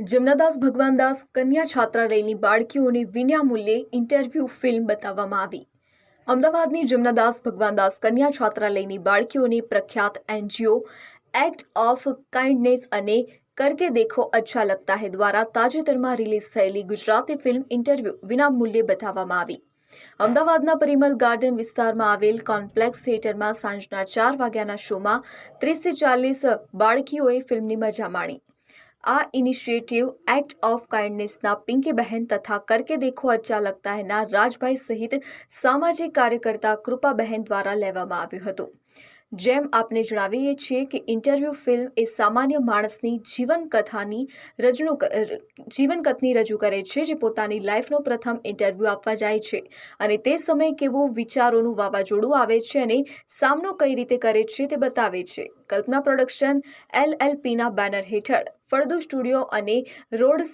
જમનાદાસ ભગવાનદાસ કન્યા છાત્રાલયની બાળકીઓને વિનામૂલ્યે interview film બતાવવામાં આવી. અમદાવાદની જમનાદાસ ભગવાનદાસ કન્યા છાત્રાલયની બાળકીઓને પ્રખ્યાત એનજીઓ, એક્ટ ઓફ કાઇન્ડનેસ અને કરકે દેખો અચ્છા લગતા હે દ્વારા તાજેતરમાં રિલીઝ થયેલી ગુજરાતી ફિલ્મ ઇન્ટરવ્યૂ વિનામૂલ્યે બતાવવામાં આવી. અમદાવાદના પરિમલ ગાર્ડન વિસ્તારમાં આવેલ કોમ્પ્લેક્સ થિયેટરમાં સાંજના ચાર વાગ્યાના શોમાં ત્રીસથી ચાલીસ બાળકીઓએ ફિલ્મની મજા માણી. આ ઇનિશિયેટિવ એક્ટ ઓફ કાઇન્ડનેસના પિંકી બહેન તથા કરકે દેખો અચ્છા લગતા હૈના રાજભાઈ સહિત સામાજિક કાર્યકર્તા કૃપાબહેન દ્વારા લેવામાં આવ્યું હતું. જેમ આપને જણાવીએ છીએ કે ઇન્ટરવ્યૂ ફિલ્મ એ સામાન્ય માણસની જીવન કથાની રજૂ જીવનકથની રજૂ કરે છે જે પોતાની લાઈફનો પ્રથમ ઇન્ટરવ્યૂ આપવા જાય છે. અને તે સમયે કેવું વિચારોનું વાવાઝોડું આવે છે અને સામનો કઈ રીતે કરે છે તે બતાવે છે. કલ્પના પ્રોડક્શન એલએલપીના બેનર હેઠળ ફળદુ સ્ટુડિયો અને રોડ્સ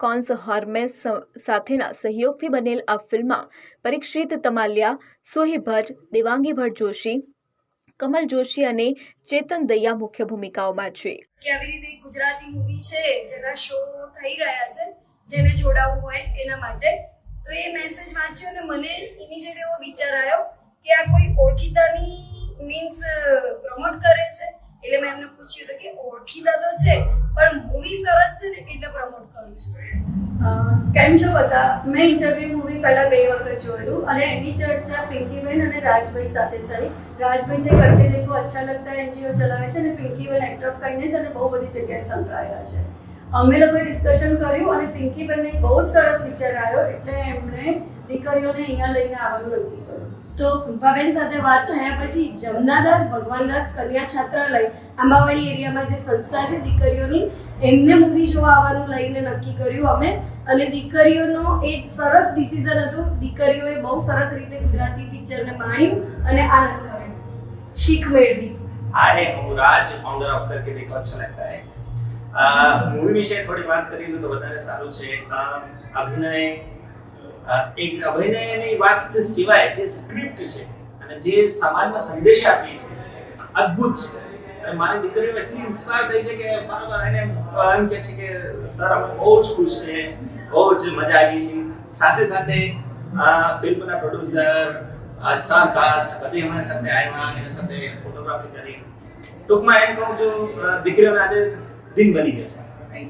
કોન્સ હર્મેસ સાથેના સહયોગથી બનેલ આ ફિલ્મમાં પરીક્ષિત તમાલિયા સોહી ભટ્ટ દેવાંગી ભટ્ટ જોશી કમલ જોશી અને ચેતન દૈયા મુખ્ય ભૂમિકાઓમાં છે. કે આવી રીતે ગુજરાતી મૂવી છે, જેના શો થઈ રહ્યા છે, જેને જોડાવવું હોય એના માટે. તો એ મેસેજ વાંચ્યો અને મને ઇમિજિએટ એવો વિચાર આવ્યો કે આ કોઈ ઓળખીતાની મીન્સ પ્રમોટ કરે છે. એટલે મેં એમને પૂછ્યું હતું કે ઓળખીતા તો છે, પણ મૂવી સરસ છે ને એટલે પ્રમોટ કરું છું. કેમ છો બધા? મેં ઇન્ટરવ્યુ મૂવી પહેલા બે વખત જોયેલું અને એની ચર્ચા પિંકીબેન અને રાજભાઈ સાથે થઈ. રાજભાઈ જે કરકે દેખો અચ્છા લગતા એનજીઓ ચલાવે છે અને પિંકીબેન એક્ટ ઓફ કાઇન્ડનેસ અને બહુ બધી જગ્યાએ સંકળાયેલા છે. અમે લોકોએ ડિસ્કશન કર્યું અને પિંકીબેનને એક બહુ જ સરસ વિચાર આવ્યો એટલે એમણે દીકરીઓને અહીંયા લઈને આવવાનું નક્કી કર્યું તો કૃપાબેન સાથે વાત થયા પછી જમનાદાસ ભગવાનદાસ કન્યા છાત્રાલય આંબાવાડી એરિયામાં જે સંસ્થા છે દીકરીઓની એમને મૂવી જોવા આવવાનું લઈને નક્કી કર્યું અમે અને દીકરીઓનો એક સરસ ડિસિઝન હતું દીકરીઓએ બહુ સરસ રીતે ગુજરાતી પિક્ચરને માણ્યું અને આનંદ કર્યો શીખ મેળવી हाय હું રાજ ફાઉન્ડર ઓફ કરકે દેખો अच्छा लगता है મૂવી વિશે થોડી વાત કરી તો વધારે સારું છે. અભિનય એક અભિનયની વાત સિવાય જે સ્ક્રિપ્ટ છે અને જે સમાજમાં સંદેશ આપી છે અદ્ભુત છે. અને મારી દીકરીઓ એટલી ઇન્સ્પાયર થઈ છે કે બરાબર એને એમ કહે છે કે, સર, અમે બહુ જ ખુશ છે, બહુ જ મજા આવી છે. સાથે સાથે ફિલ્મના પ્રોડ્યુસર સ્ટાર કાસ્ટ બધી અમારી સાથે આવ્યા એના સાથે ફોટોગ્રાફી કરી. ટૂંકમાં એમ કહું છું દીકરીઓને આજે दिन बनी व्यवसाय